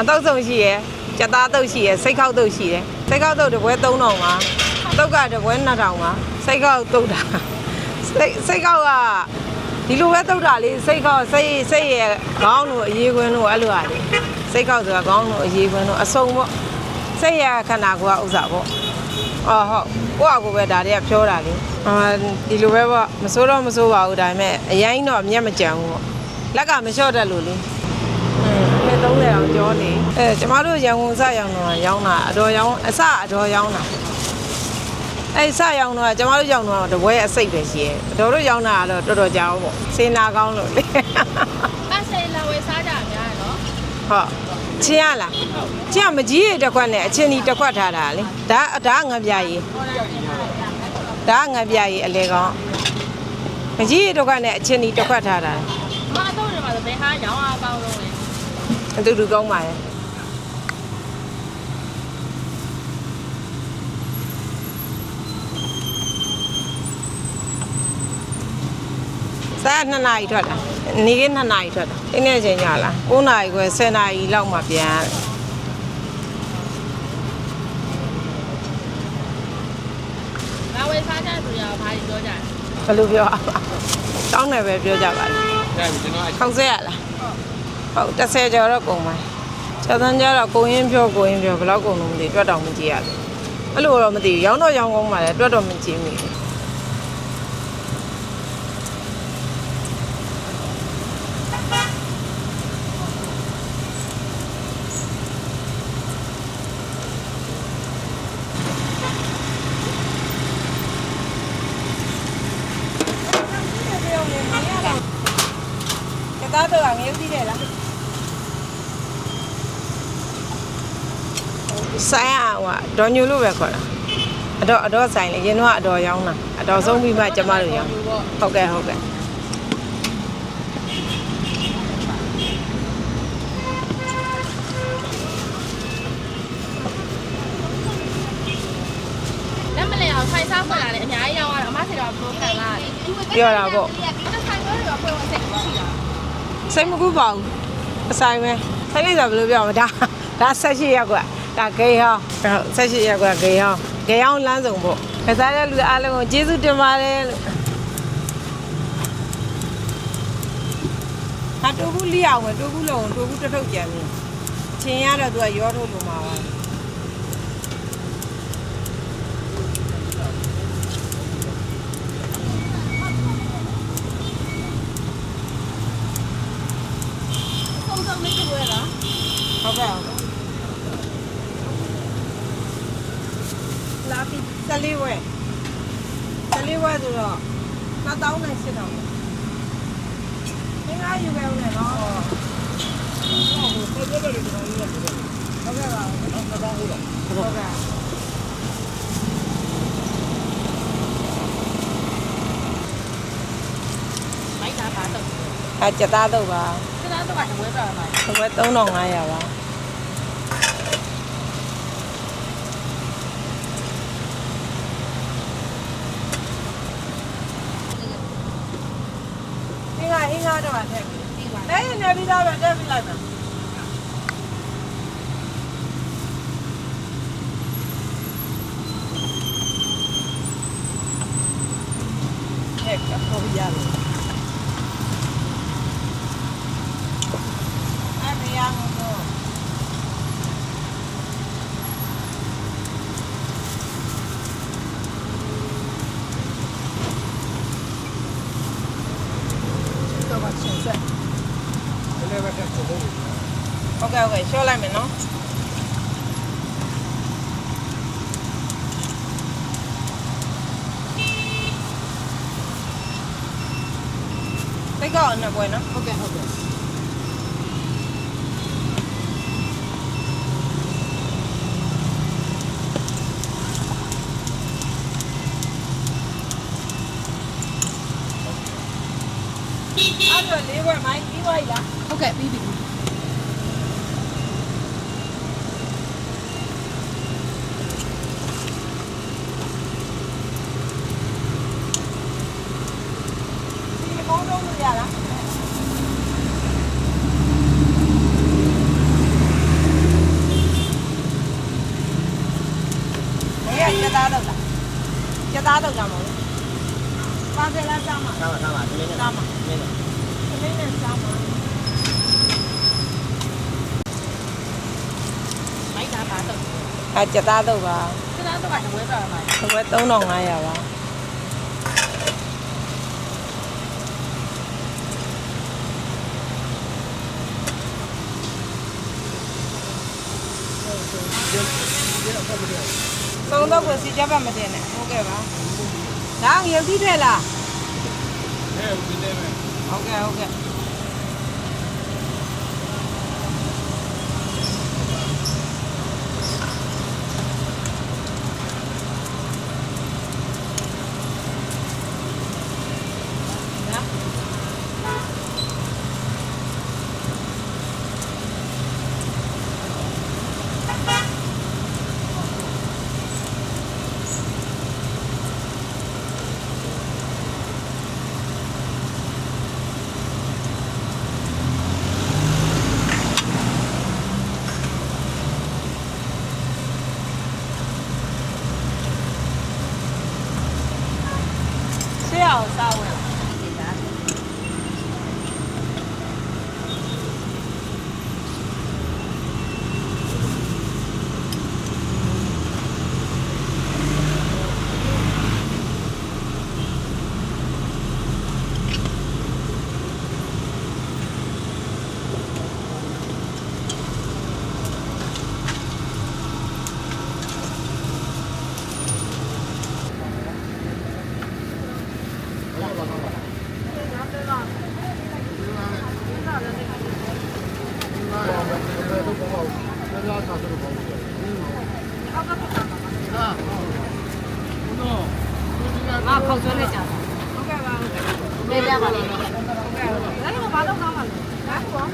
အတော့ဆုံးရှိရယ်ကြက်သားတုပ်ရှိရယ်စိတ်ခောက်တုပ်ရှိတယ်စိတ်ခောက်တုပ်တစ်ပွဲ3000ပါတုပ်ကတစ်ပွဲ2000ပါစိတ်ခောက်တုပ်တာစိတ်စိတ်ခောက်ကဒီလိုပဲတုပ်တာလေစိတ်ခောက်စိတ်စိတ်ရဲ့ခေါင်းတို့အရေးခွင်းတို့အဲ့လိုဟာလေစိတ်ခောက်ဆိုတာခေါင်းတို့အရေးခွင်းတို့အစုံပေါ့စိတ်ရဲ့ခန္ဓာကိုယ်ကဥစ္စာပေါ့အော်ဟုတ်ကိုယ့်အကူပဲဒါတွေကပြောတာလေအာဒီလိုပဲပေါ့မစိုးတော့မစိုးပါဘူးဒါပေမဲ့အရင်တော့အမျက်မကြံဘူးပေါ့လက်ကမလျှော့တတ်လို့လေအဲ 30အောင်ကျော်နေအဲကျမတို့ရန်ကုန်စရောင်းတော့ရောင်းတာအတော်ရောင်းအစအတော်ရောင်းတာအဲစရောင်းတော့ကျမတို့ရောင်းတော့တပွဲအစိတ်ပဲရှိရဲ့အတော်တို့ရောင်းတာကတော့တော်တော်ကြာအောင်ပေါ့စေနာကောင်းလို့လေပတ်စင်လာဝယ်စားကြများရနော်ဟုတ်ချင်းရလားချင်းကမကြီးရတစ်ခွက်နဲ့အချင်းဒီတစ်ခွက်ထားတာလေဒါဒါငပြရီဒါငပြရီအလေကောင်းမကြီးရတစ်ခွက်နဲ့အချင်းဒီတစ်ခွက်ထားတာမအတော့တယ်မှာဘယ်ဟာရောင်းအားကောင်းလို့လဲ အတူတူကောင်းပါရဲ့စား2နာရီထွက်တာနေက2နာရီထွက်တာဒီနေ့ချိန်ညလား9နာရီခွဲ10နာရီလောက်မှပြန်ရတယ်လာဝယ်စားကြသူရဘာတွေပြောကြလဲဘယ်လိုပြောအောင်တောင်းတယ်ပဲပြောကြပါလေဒါကျွန်တော်ထောက်ဆက်ရလား ဟုတ်30ကျော်တော့ကုန်ပါချက်သန်းကြတော့ကိုရင်းပြောကိုရင်းပြောဘယ်တော့ကုန်လို့မသိတွက်တော့မကြည့်ရဘူးအဲ့လိုတော့မသိဘူးရောင်းတော့ရောင်းကောင်းပါလေတွက်တော့မကြည့်မိဘူးကသားတော့ငရုတ်ကြည့်တယ်လား ဆိုင်อ่ะဟိုဒေါ်ညူလို့ပဲခေါ်တာအတော့အတော့ဆိုင်လေရင်တော့အတော့ရောင်းတာအတော့ဆုံးပြီးမှကျမတို့ရောင်းဟုတ်ကဲ့ဟုတ်ကဲ့လက်မလဲအောင်ဆိုင်စားဖွင့်လာတယ်အများကြီးရောင်းရတော့အမစီတော့ဘလို့ခံလာတယ်ပြောတာပေါ့အဲ့ဆိုင်တော့တော့ဖွင့်ဝင်စိတ်ရှိတာစိတ်မကူပါဘူးအဆိုင်ပဲဆိုင်လိုက်ဆိုဘယ်လိုပြောမလဲဒါဒါဆက်ရှိရက်ကွာ ဒါဂေးဟောင်းဟုတ်ဆက်ရှိရက်ကွာဂေးဟောင်းဂေးဟောင်းလမ်းဆောင်ပေါ့ကစားတဲ့လူအားလုံးကိုကျေးဇူးတင်ပါတယ်လို့ဟာတိုးဘူးလိအောင်ပဲတိုးဘူးလုံးတိုးဘူးတစ်ထုပ်ကြံပြီချင်းရတော့သူကရောထုတ်လို့မှာပါ စုံစုံလေးတွေ့ရလား ဟုတ်ကဲ့ဟုတ်ကဲ့ လာပြီစလေးဝဲစလေးဝဲဆိုတော့2000နဲ့8000ပဲသင်္ကားယူခဲ့ဦးမယ်နော်ဟုတ်ကဲ့ပါဟုတ်ကဲ့ဟုတ်ကဲ့မိုက်တာပါတော့အကြက်သားတော့ပါကျန်တော့ကတဝဲပြရမှာဒီဘက်3500ပါအ င်းကအင်းကတော့ထည့်ပြီပြီးပါ။အဲ့နေပြီးသားပဲတက်ပြီးလိုက်မယ်။ဟဲ့ကဟောရတယ်။အဲ့မရဘူးတော့ တော့ ဆက်ဆက်လည်းပဲတက်ဖို့ဟုတ်ကဲ့ဟုတ်ကဲ့ရှော့လိုက်မယ်နော်။သိကောက်နှစ်ပွဲနော်ဟုတ်ကဲ့ဟုတ်ကဲ့။ Okay, el libro, Mike, y baila. Ok, baby. cho ta được làm rồi. Ba cái là sao mà? Sao mà sao mà? Sao mà? လားစားမှာစားပါစားပါဒီနေ့နဲ့စားမှာဒီနေ့ခလေးနဲ့စားမှာမိုက်တာပါတော့အဲကျက်သားတော့ပါကျသားတော့ကတဝဲတော့မှာဒီဘက်3500ပါသုံးတော့ကိုစီကြပါမတင်နဲ့ဟုတ်ကဲ့ပါဒါငရုတ်တိထဲလား ဟဲ့ဒီနေ့ပဲဟုတ်ကဲ့ဟုတ် ကဲ့ဆေးအောင်စားဝင် ငါခေါက်ဆွဲလိုက်ကြဟုတ်ကဲ့ပါဟုတ်ကဲ့လေးပြပါလေဟုတ်ကဲ့ဟုတ်ကဲ့ဒါကဘာလို့ကောင်းမှာလဲဒါကော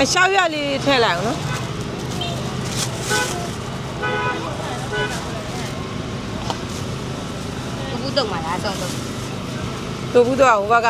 အရှောက်ရလေးထည့်လိုက်အောင်နော်ဘူးတော့မှာလားဆုံးတော့ တူဘူးတော့ဟိုဘက်က